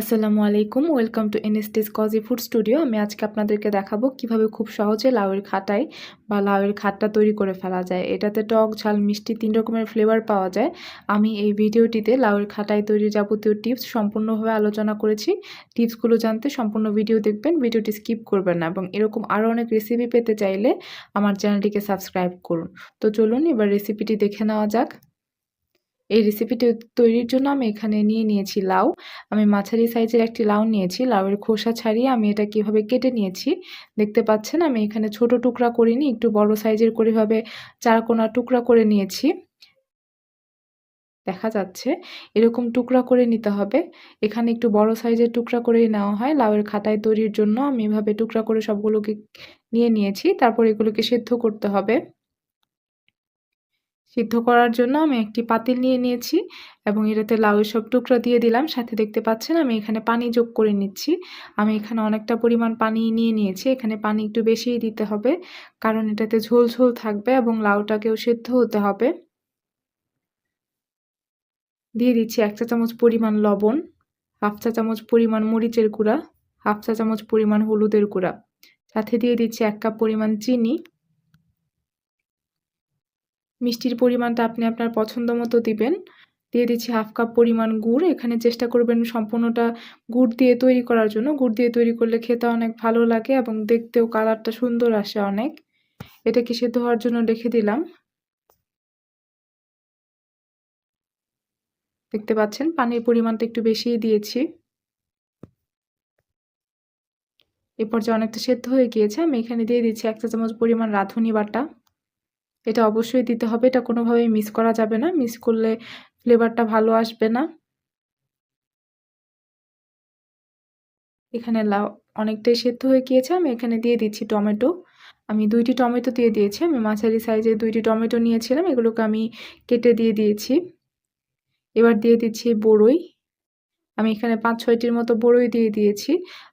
আসসালামু আলাইকুম, welcome to NSTS cozy food studio. আমি আজকে আপনাদেরকে দেখাবো কীভাবে খুব সহজে লাউয়ের খাটায় বা লাউয়ের খাটটা তৈরি করে ফেলা যায়। এটাতে টক, ঝাল, মিষ্টি তিন রকমের ফ্লেভার পাওয়া যায়। আমি এই ভিডিওটিতে লাউয়ের খাটায় তৈরির যাবতীয় টিপস সম্পূর্ণভাবে আলোচনা করেছি। টিপসগুলো জানতে সম্পূর্ণ ভিডিও দেখবেন, ভিডিওটি স্কিপ করবেন না এবং এরকম আরও অনেক রেসিপি পেতে চাইলে আমার চ্যানেলটিকে সাবস্ক্রাইব করুন। তো চলুন এবার রেসিপিটি দেখে নেওয়া যাক। এই রেসিপিটি তৈরির জন্য আমি এখানে নিয়ে নিয়েছি লাউ। আমি মাঝারি সাইজের একটি লাউ নিয়েছি। লাউয়ের খোসা ছাড়িয়ে আমি এটা কীভাবে কেটে নিয়েছি দেখতে পাচ্ছেন? আমি এখানে ছোট টুকরা করিনি, একটু বড় সাইজের করে ভাবে চার কোনা টুকরা করে নিয়েছি। দেখা যাচ্ছে এরকম টুকরা করে নিতে হবে। এখানে একটু বড় সাইজের টুকরা করে নেওয়া হয়। লাউয়ের খাতায় তৈরির জন্য আমি এভাবে টুকরা করে সবগুলোকে নিয়ে নিয়েছি। তারপর এগুলোকে সেদ্ধ করতে হবে। সিদ্ধ করার জন্য আমি একটি পাতিল নিয়ে নিয়েছি এবং এটাতে লাউয়ের সব টুকরো দিয়ে দিলাম। সাথে দেখতে পাচ্ছেন আমি এখানে পানি যোগ করে নিচ্ছি। আমি এখানে অনেকটা পরিমাণ পানি নিয়ে নিয়েছি। এখানে পানি একটু বেশিই দিতে হবে কারণ এটাতে ঝোল ঝোল থাকবে এবং লাউটাকেও সেদ্ধ হতে হবে। দিয়ে দিচ্ছি এক চা চামচ পরিমাণ লবণ, হাফ চা চামচ পরিমাণ মরিচের গুঁড়া, হাফ চা চামচ পরিমাণ হলুদের গুঁড়া। সাথে দিয়ে দিচ্ছি এক কাপ পরিমাণ চিনি মিষ্টির পরিমাণটা আপনি আপনার পছন্দ মতো দিবেন। দিয়ে দিচ্ছি হাফ কাপ পরিমাণ গুড়। এখানে চেষ্টা করবেন সম্পূর্ণটা গুড় দিয়ে তৈরি করার জন্য। গুড় দিয়ে তৈরি করলে খেতে অনেক ভালো লাগে এবং দেখতেও কালারটা সুন্দর আসে অনেক। এটাকে সেদ্ধ হওয়ার জন্য রেখে দিলাম। দেখতে পাচ্ছেন, পানির পরিমাণটা একটু বেশিই দিয়েছি। এ পর্যায়ে অনেকটা সেদ্ধ হয়ে গিয়েছে, আমি এখানে দিয়ে দিচ্ছি এক চা চামচ পরিমাণ রাঁধুনি বাটা। এটা অবশ্যই দিতে হবে। এটা কোনোভাবেই মিস করা যাবে না। মিস করলে ফ্লেভারটা ভালো আসবে না। এখানে লাউ অনেকটাই সেদ্ধ হয়ে গিয়েছে। আমি এখানে দিয়ে দিচ্ছি টমেটো। আমি দুইটি টমেটো দিয়ে দিয়েছি। আমি মাঝারি সাইজে দুইটি টমেটো নিয়েছিলাম। এগুলোকে আমি কেটে দিয়ে দিয়েছি। এবার দিয়ে দিচ্ছি বড়ই। আমি এখানে পাঁচ, ছয়টির মতো বড়ই দিয়ে দিয়েছি।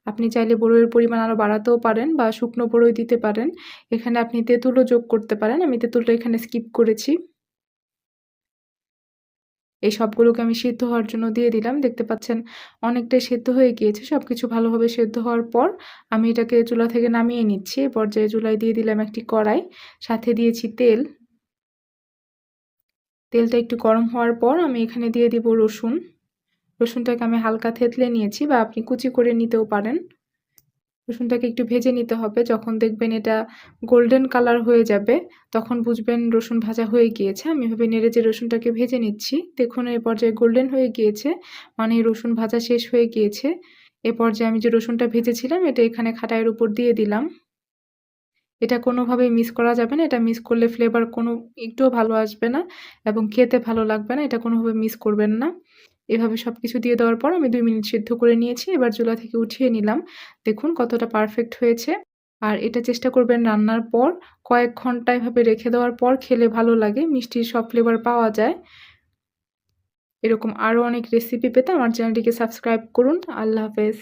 আপনি চাইলে বড়ইয়ের পরিমাণ আরও বাড়াতেও পারেন বা শুকনো বড়ই দিতে পারেন। এখানে আপনি তেঁতুলও যোগ করতে পারেন। আমি তেঁতুলটা এখানে স্কিপ করেছি। এই সবগুলোকে আমি সিদ্ধ হওয়ার জন্য দিয়ে দিলাম। দেখতে পাচ্ছেন, অনেকটাই সেদ্ধ হয়ে গিয়েছে। সব কিছু ভালোভাবে সেদ্ধ হওয়ার পর আমি এটাকে চুলা থেকে নামিয়ে নিচ্ছি। পর্যায়ে চুলায় দিয়ে দিলাম একটি কড়াই। সাথে দিয়েছি তেল। তেলটা একটু গরম হওয়ার পর আমি এখানে দিয়ে দিব রসুন। রসুনটাকে আমি হালকা থেতলে নিয়েছি বা আপনি কুচি করে নিতেও পারেন। রসুনটাকে একটু ভেজে নিতে হবে। যখন দেখবেন এটা গোল্ডেন কালার হয়ে যাবে, তখন বুঝবেন রসুন ভাজা হয়ে গিয়েছে। আমি এভাবে নেড়ে যে রসুনটাকে ভেজে নিচ্ছি। দেখুন এই পর্যায়ে গোল্ডেন হয়ে গিয়েছে মানে রসুন ভাজা শেষ হয়ে গিয়েছে। এ পর্যায়ে আমি যে রসুনটা ভেজেছিলাম, এটা এখানে খাটায়ের উপর দিয়ে দিলাম। এটা কোনোভাবেই মিস করা যাবে না। এটা মিস করলে ফ্লেভার কোনো, একটুও ভালো আসবে না এবং খেতে ভালো লাগবে না। এটা কোনোভাবে মিস করবেন না। এভাবে সব কিছু দিয়ে দেওয়ার পর আমি দুই মিনিট সিদ্ধ করে নিয়েছি। এবার চুলা থেকে উঠিয়ে নিলাম। দেখুন কতটা পারফেক্ট হয়েছে। আর এটা চেষ্টা করবেন রান্নার পর কয়েক ঘণ্টা এভাবে রেখে দেওয়ার পর খেলে ভালো লাগে, মিষ্টির সব ফ্লেভার পাওয়া যায়। এরকম আরও অনেক রেসিপি পেতে আমার চ্যানেলটিকে সাবস্ক্রাইব করুন। আল্লাহ হাফেজ।